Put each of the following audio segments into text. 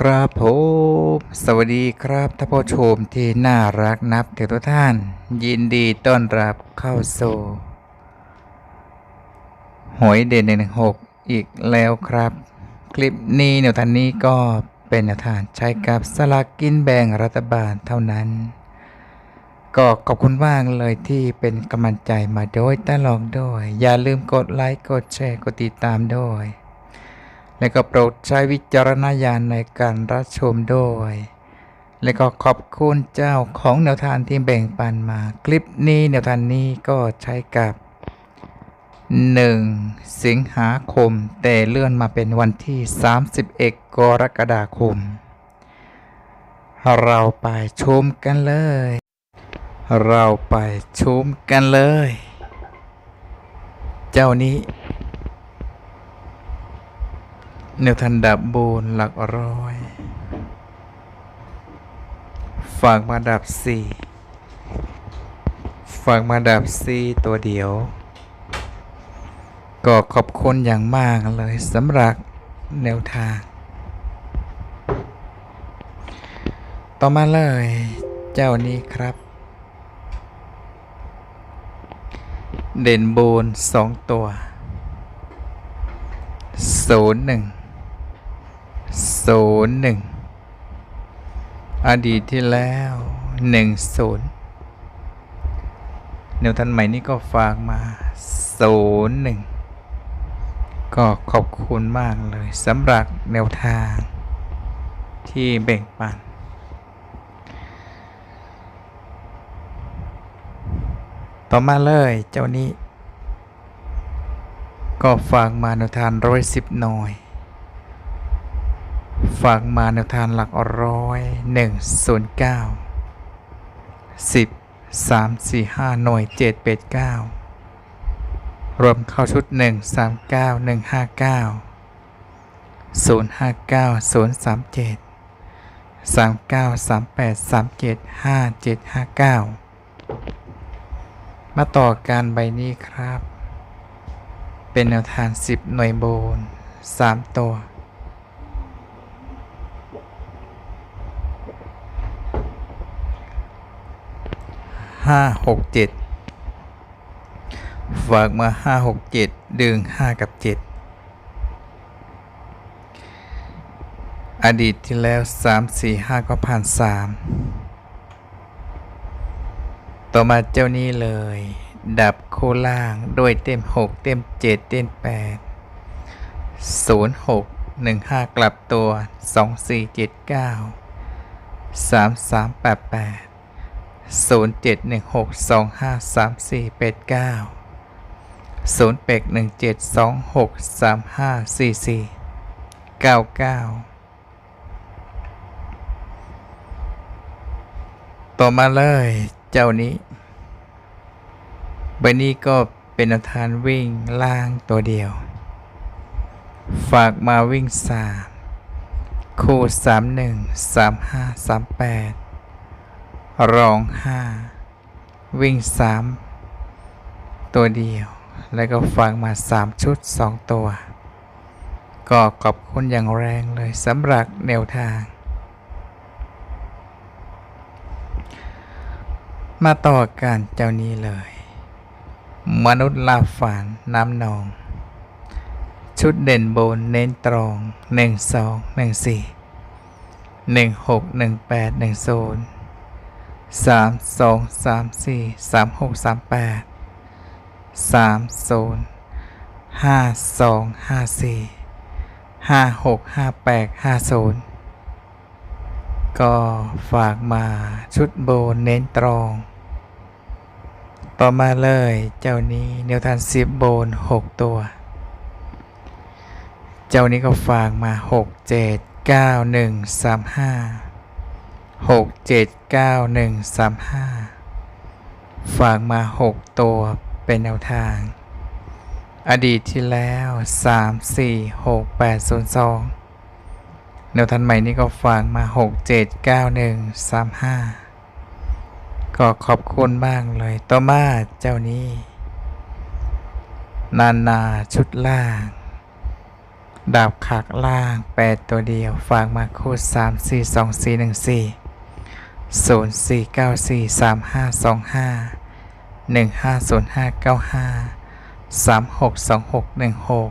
ครับผมสวัสดีครับท่านผู้ชมที่น่ารักนับถือทุกท่าน ยินดีต้อนรับเข้าสู่หวยเด่นหนึ่งหกอีกแล้วครับ คลิปนี้แนวทางนี้ก็เป็นแนวทางใช้กับสลากกินแบ่งรัฐบาลเท่านั้น ก็ขอบคุณมากเลยที่เป็นกำลังใจมาโดยตลอดด้วย อย่าลืมกดไลค์กดแชร์กดติดตามด้วย และก็โปรดใช้วิจารณญาณในการรับชมด้วย และก็ขอบคุณเจ้าของแนวทางที่แบ่งปันมา คลิปนี้แนวทางนี้ก็ใช้กับ 1 สิงหาคม แต่เลื่อนมาเป็นวันที่ 31 กรกฎาคม เราไปชมกันเลย เราไปชมกันเลย เจ้านี้ แนวทันดับบูนหลักร้อย ฝากมาดับสี่ฝากมาดับสี่ตัวเดียว ก็ขอบคุณอย่างมากเลยสำหรับแนวทาง ต่อมาเลย เจ้านี้ครับ เด่นโบนสองตัวศูนย์หนึ่ง ศูนย์หนึ่งอดีตที่แล้วหนึ่งศูนย์แนวทันใหม่นี้ก็ฝากมาศูนย์หนึ่งก็ขอบคุณมากเลยสำหรับแนวทางที่แบ่งปัน ต่อมาเลยเจ้านี้ ก็ฝากมาแนวทางร้อยสิบหน่วย ฝากมาแนวทางหลักร้อยหนึ่งศูนย์เก้าสิบสามสี่ห้าหน่วยเจ็ดเปดเก้ารวมเข้าชุดหนึ่งสามเก้าหนึ่งห้าเก้าศูนย์ห้าเก้าศูนย์สามเจ็ดสามเก้าสามแปดสามเจ็ดห้าเจ็ดห้าเก้ามาต่อการใบนี้ครับ เป็นแนวทางสิบหน่วยโบนสามตัว ห้าหกเจ็ดฝากมาห้าหกเจ็ดดึงห้ากับเจ็ดอดีตที่แล้วสามสี่ห้าก็ผ่านสามต่อมาเจ้านี้เลย ดับคู่ล่างด้วยเต็มหกเต็มเจ็ดเต็มแปดศูนย์หกหนึ่งห้ากลับตัวสองสี่เจ็ดเก้าสามสามแปดแปด ศูนย์เจ็ดหนึ่งหกสองห้าสามสี่เป็ดเก้าศูนย์เป็กหนึ่งเจ็ดสองหกสามห้าสี่สี่เก้าเก้าต่อมาเลยเจ้านี้ ใบนี้ก็เป็นอาทานวิ่งล่างตัวเดียว ฝากมาวิ่งสามคู่สามหนึ่งสามห้าสามแปด ร้องห้าวิ่งสามตัวเดียว แล้วก็ฟังมาสามชุดสองตัว ก็ขอบคุณอย่างแรงเลยสำหรับแนวทาง มาต่อกันเจ้านี้เลย มนุษย์ลาฝันน้ำนอง ชุดเด่นโบนเน้นตรองหนึ่งสองหนึ่งสี่หนึ่งหกหนึ่งแปดหนึ่งศูนย์ สามสองสามสี่สามหกสามแปดสามศูนย์ห้าสองห้าสี่ห้าหกห้าแปดห้าศูนย์ก็ฝากมาชุดโบนเน้นตรอง ต่อมาเลยเจ้านี้แนวทานสิบโบนหกตัว เจ้านี้ก็ฝากมาหกเจ็ดเก้าหนึ่งสามห้า หกเจ็ดเก้าหนึ่งสามห้าฝากมาหกตัวเป็นแนวทาง อดีตที่แล้วสามสี่หกแปดศูนย์สองแนวทันใหม่นี้ก็ฝากมาหกเจ็ดเก้าหนึ่งสามห้าก็ขอบคุณมากเลยต่อมาเจ้านี้ นานาชุดล่าง ดาบขากล่างแปดตัวเดียว ฝากมาคู่สามสี่สองสี่หนึ่งสี่ ศูนย์สี่เก้าสี่สามห้าสองห้าหนึ่งห้าศูนย์ห้าเก้าห้าสามหกสองหกหนึ่งหก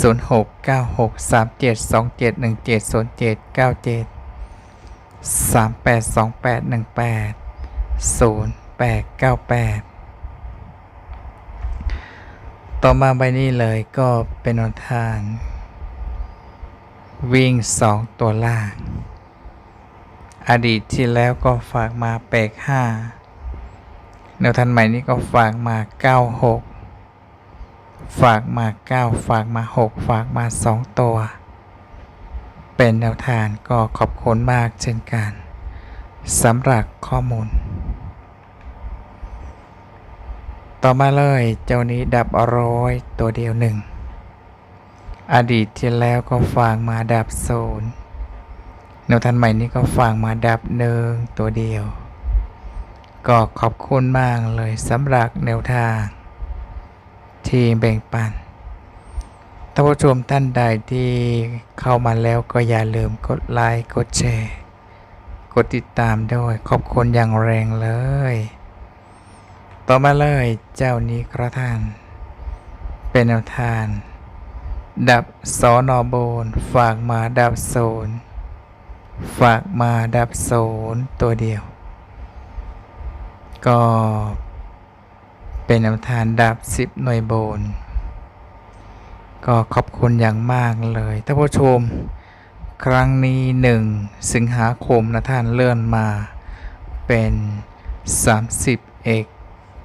ศูนย์หกเก้าหกสามเจ็ดสองเจ็ดหนึ่งเจ็ดศูนย์เจ็ดเก้าเจ็ดสามแปดสองแปดหนึ่งแปดศูนย์แปดเก้าแปดต่อมาใบนี้เลยก็เป็นแนทาง วิ่งสองตัวล่าง อดีตที่แล้วก็ฝากมาแปกห้าแนวทางใหม่นี้ก็ฝากมาเก้าหกฝากมาเก้าฝากมาหกฝากมาสองตัว เป็นแนวทางก็ขอบคุณมากเช่นกันสำหรับข้อมูล ต่อมาเลยเจ้านี้ดับร้อยตัวเดียวหนึ่งอดีตที่แล้วก็ฟางมาดับศูนย์ แนวทันใหม่นี้ก็ฟางมาดับหนึ่งตัวเดียว ก็ขอบคุณมากเลยสำหรับแนวทาง ที่แบ่งปันท่านผู้ชมท่านใดที่เข้ามาแล้วก็อย่าลืมกดไลค์กดแชร์ กดติดตามด้วยขอบคุณอย่างแรงเลย ต่อมาเลยเจ้านี้กระท่าน เป็นแนวทานดับสอนอโบนฝากมาดับโซน ฝากมาดับโซนตัวเดียว ก็เป็นแนวทานดับสิบหน่วยโบน ก็ขอบคุณอย่างมากเลยท่านผู้ชม ครั้งนี้หนึ่งสิงหาคมนะท่านเลื่อนมาเป็น 30เอก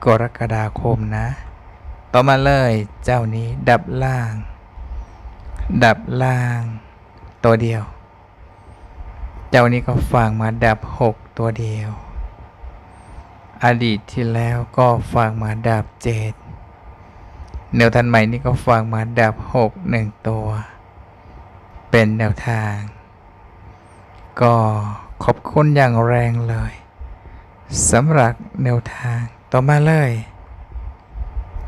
กรกฎาคมนะ ต่อมาเลยเจ้านี้ดับล่าง ดับล่างตัวเดียว เจ้านี้ก็ฟังมาดับหกตัวเดียว อดีตที่แล้วก็ฟังมาดับเจ็ดแนวทันใหม่นี่ก็ฟังมาดับหกหนึ่งตัว เป็นแนวทาง ก็ขอบคุณอย่างแรงเลยสำหรับแนวทางต่อมาเลย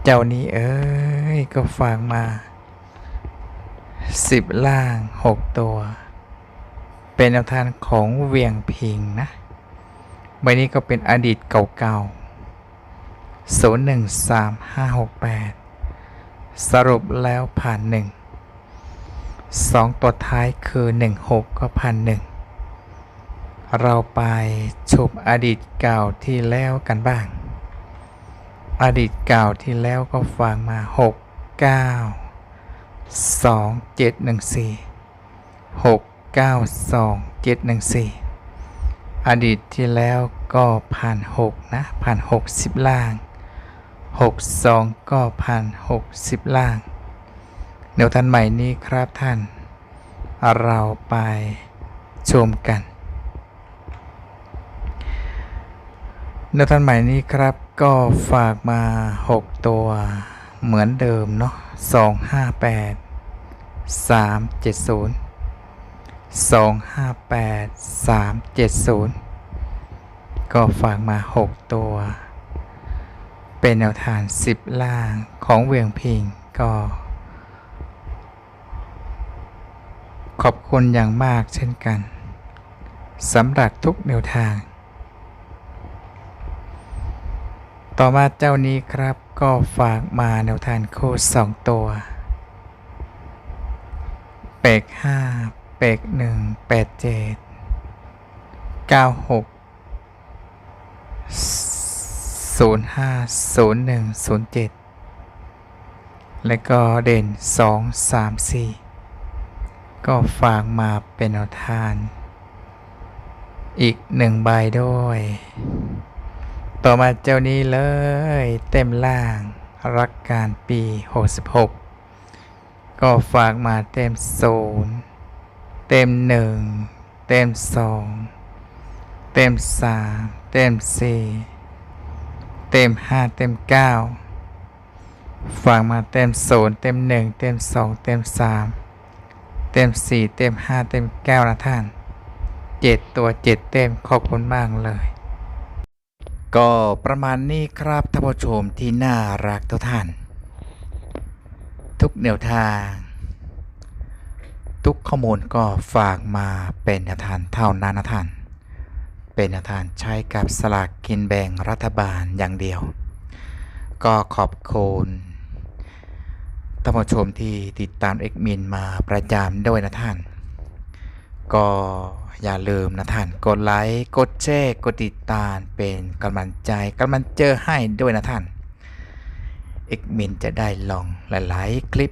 เจ้านี้เอ้ย ก็ฝากมาสิบล่างหกตัว เป็นแนวทางของเวียงพิงนะ ใบนี้ก็เป็นอดีตเก่าๆศูนย์หนึ่งสามห้าหกแปดสรุปแล้วผ่านหนึ่งสองตัวท้ายคือหนึ่งหกก็ผ่านหนึ่งเราไปชมอดีตเก่าที่แล้วกันบ้าง อดีตเก่าที่แล้วก็ฟังมาหกเก้าส องเจ็ดหนึ่งสี่หกเก้าสองเจ็ดหนึ่งสี่อดีตที่แล้วก็ผ่านหกนะผ่านหกสิบล่างหกสองก็ผ่านหกสิบล่างแนวทันใหม่นี้ครับท่าน เราไปชมกันแนวทันใหม่นี้ครับก็ฝากมา 6 ตัวเหมือนเดิมเนาะ 2 5 8 3 7 0 2 5 8 3 7 0ก็ฝากมา6ตัว เป็นแนวทาง10ล่างของเวียงพิงก็ ขอบคุณอย่างมากเช่นกันสำหรับทุกแนวทาง ต่อมาเจ้านี้ครับก็ฝากมาแนวทางคู่สองตัว เป็กห้า ปกหนึ่งแปดเจ็ดเก้าหกศูนย์ห้าศูนย์หนึ่งศูนย์เจ็ดและก็เด่นสองสามสี่ก็ฝากมาเป็นทางอีกหนึ่งใบด้วย ต่อมาเจ้านี้เลย เต็มล่างรักการปี 66 ก็ฝากมาเต็มศูนย์ เต็มหนึ่งเต็มสองเต็มสามเต็มสี่เต็มห้าเต็มเก้าฝากมาเต็มศูนย์เต็มหนึ่งเต็มสองเต็มสามเต็มสี่เต็มห้าเต็มเก้านะท่านเจ็ดตัวเจ็ดเต็มขอบคุณมากเลย ก็ประมาณนี้ครับท่านผู้ชมที่น่ารักทุกท่าน ทุกแนวทาง ทุกข้อมูลก็ฝากมาเป็นแนวทางเท่านั้นนะท่าน เป็นแนวทางใช้กับสลากกินแบ่งรัฐบาลอย่างเดียว ก็ขอบคุณท่านผู้ชมที่ติดตามเอกมินมาประจำด้วยนะท่าน ก็อย่าลืมนะท่าน กดไลค์ กดแชร์ กดติดตามเป็นกำลังใจกำลังเจอให้ด้วยนะท่านเอกมินจะได้ลองหลาย ๆ คลิป